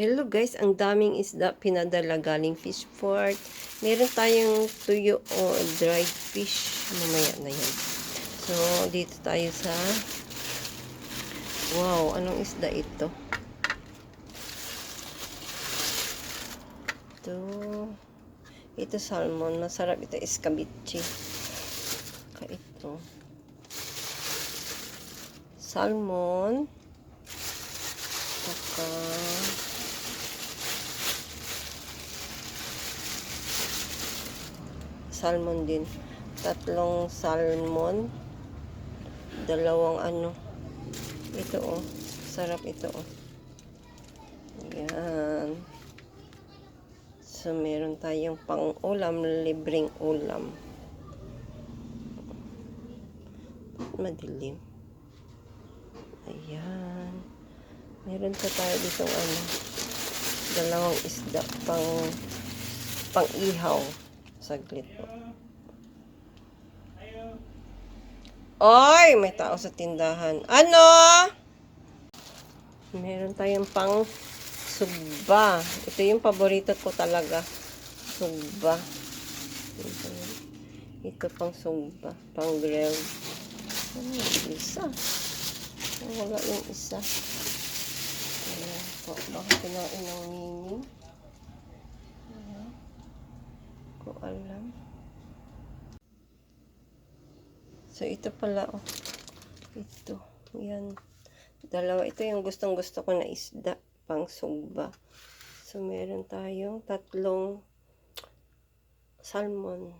Hello guys, ang daming isda pinadala galing fish port. Meron tayong tuyo o dried fish. Mamaya na yan. So, dito tayo sa... Wow, anong isda ito? Ito... Ito salmon. Masarap ito. Escabeche. Ito. Salmon. Saka... salmon din. Tatlong salmon. Dalawang ano. Ito oh. Sarap ito oh. Yan. So, meron tayong pang-ulam, libreng ulam. Madilim. Ayan. Meron pa tayo dito ano, dalawang isda pang pang-ihaw. Saglit po. Oy, may tao sa tindahan. Ano? Meron tayong pang sugba. Ito yung paborito ko talaga. Sugba. Ito. Ito pang sugba. Pang grill. Ano yung isa? Wala yung isa. Ayan po. Baka kinain ng mini. Ayan. Ko alam. So, ito pala, oh. Ito. Yan. Dalawa. Ito yung gustong gusto ko na isda. Pang sugba. So, meron tayong tatlong salmon.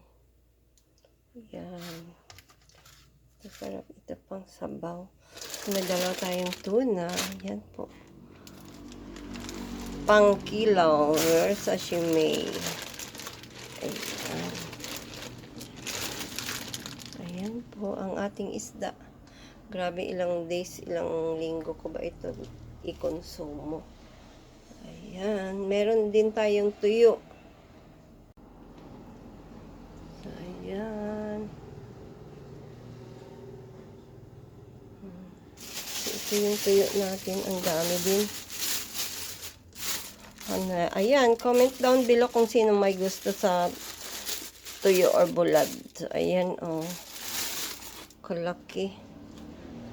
Yan. Ito sarap. Ito pang sabaw. May dalawa tayong tuna. Yan po. Pang kilaw. Sashimi. Ayan. Ayan po ang ating isda. Grabe ilang days, ilang linggo ko ba ito i-consumo. Ayan. Meron din tayong tuyo. Ayan. So, ito yung tuyo natin. Ang dami din. Ano, ayan, comment down below kung sino may gusto sa tuyo or bulad. So, ayan, oh. Kalaki.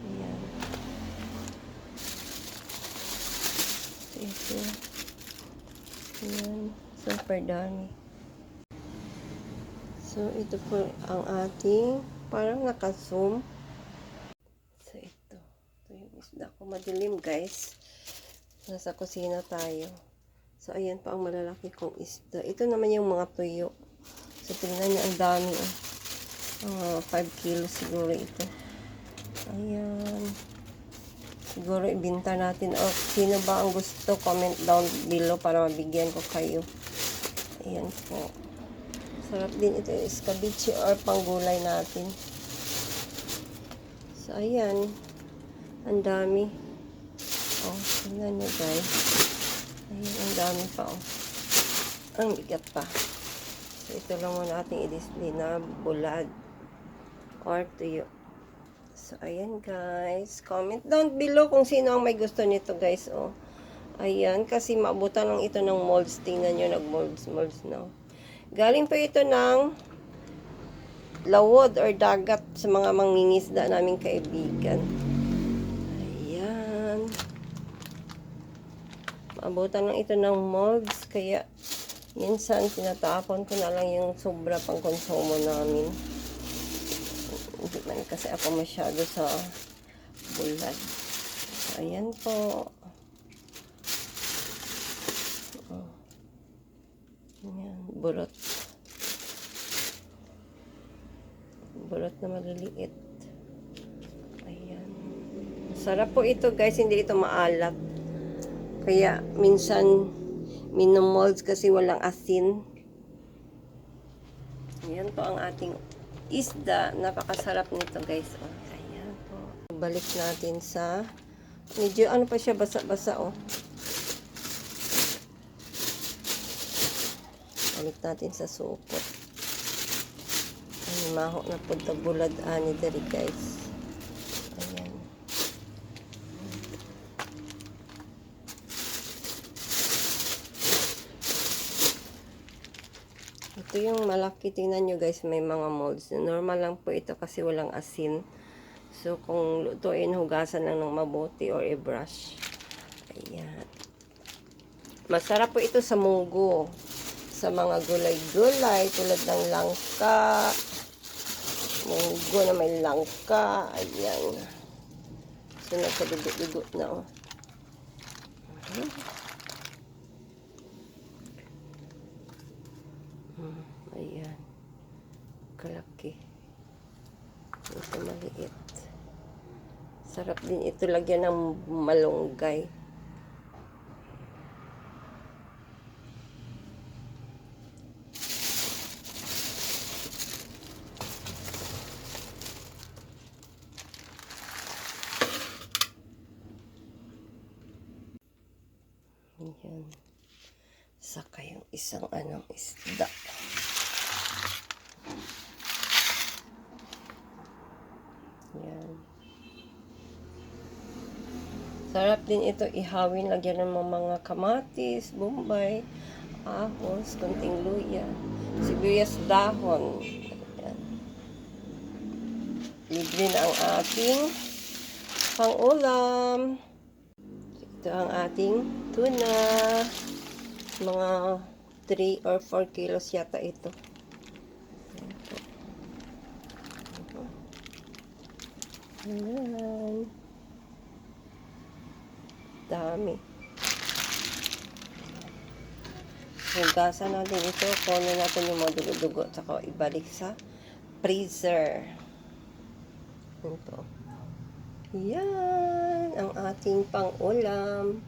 Ayan. So, ito. Ayan. Super dami. So, ito po ang ating parang naka-zoom. So, ito. Ito yung isda ko. Madilim, guys. Nasa kusina tayo. So, ayan pa ang malalaki kong isda. Ito naman yung mga tuyo. So, tingnan niyo, ang dami. Oh. Mga 5 kilos siguro ito. Ayan. Siguro ibinta natin. O, sino ba ang gusto? Comment down below para mabigyan ko kayo. Ayan po. Sarap din ito yung escabeche or panggulay natin. So, ayan. Ang dami. Oh, tingnan nyo guys. Dami pa oh. Ang bigat pa. So, ito lang muna ating i-display na bulad or tuyo. So, ayan guys. Comment down below kung sino ang may gusto nito guys. Oh. Ayan, kasi maabutan lang ito ng molds. Tingnan nyo, nag-molds, molds na. Galing pa ito ng lawod or dagat sa mga mangingisda naming kaibigan. Ayan. Maabutan lang ito ng molds. Kaya, minsan, tinatapon ko na lang yung sobra pang konsumo namin. Hindi man kasi ako masyado sa bulad. So, ayan po. Ayan, burot. Burot na maliliit. Ayan. Sarap po ito guys, hindi ito maalat. Kaya minsan minomolds kasi walang asin. Ayan po ang ating isda. Napakasarap nito guys. Oh, ayan po. Balik natin sa medyo ano pa siya basa-basa oh. Balik natin sa supot. Ay, maho na po bulad ani dari guys. Ayan. Ito yung malaki. Tingnan nyo guys, may mga molds. Normal lang po ito kasi walang asin. So, kung lutuin, hugasan lang ng mabuti or i-brush. Ayan. Masarap po ito sa munggo. Sa mga gulay-gulay tulad ng langka. Munggo na may langka. Ayan. So, nagkadugo-dugo na oh. Mhm. Hmm, ayan. Kalaki. Ito maliit. Sarap din ito lagyan ng malunggay. Ayan. Saka yung isang anong isda. Yan. Sarap din ito ihawin. Lagyan ng mga kamatis, bombay, ahos, kunting luya, sibuyas dahon. Ayan. Libre na ang ating pang-ulam. Ito ang ating tuna. Mga 3 or 4 kilos yata ito. Ayan. Dami. Hugasan natin ito. Kunin natin yung mga dugo-dugo. at Saka ibalik sa freezer. Ito. Yan ang ating pang-ulam.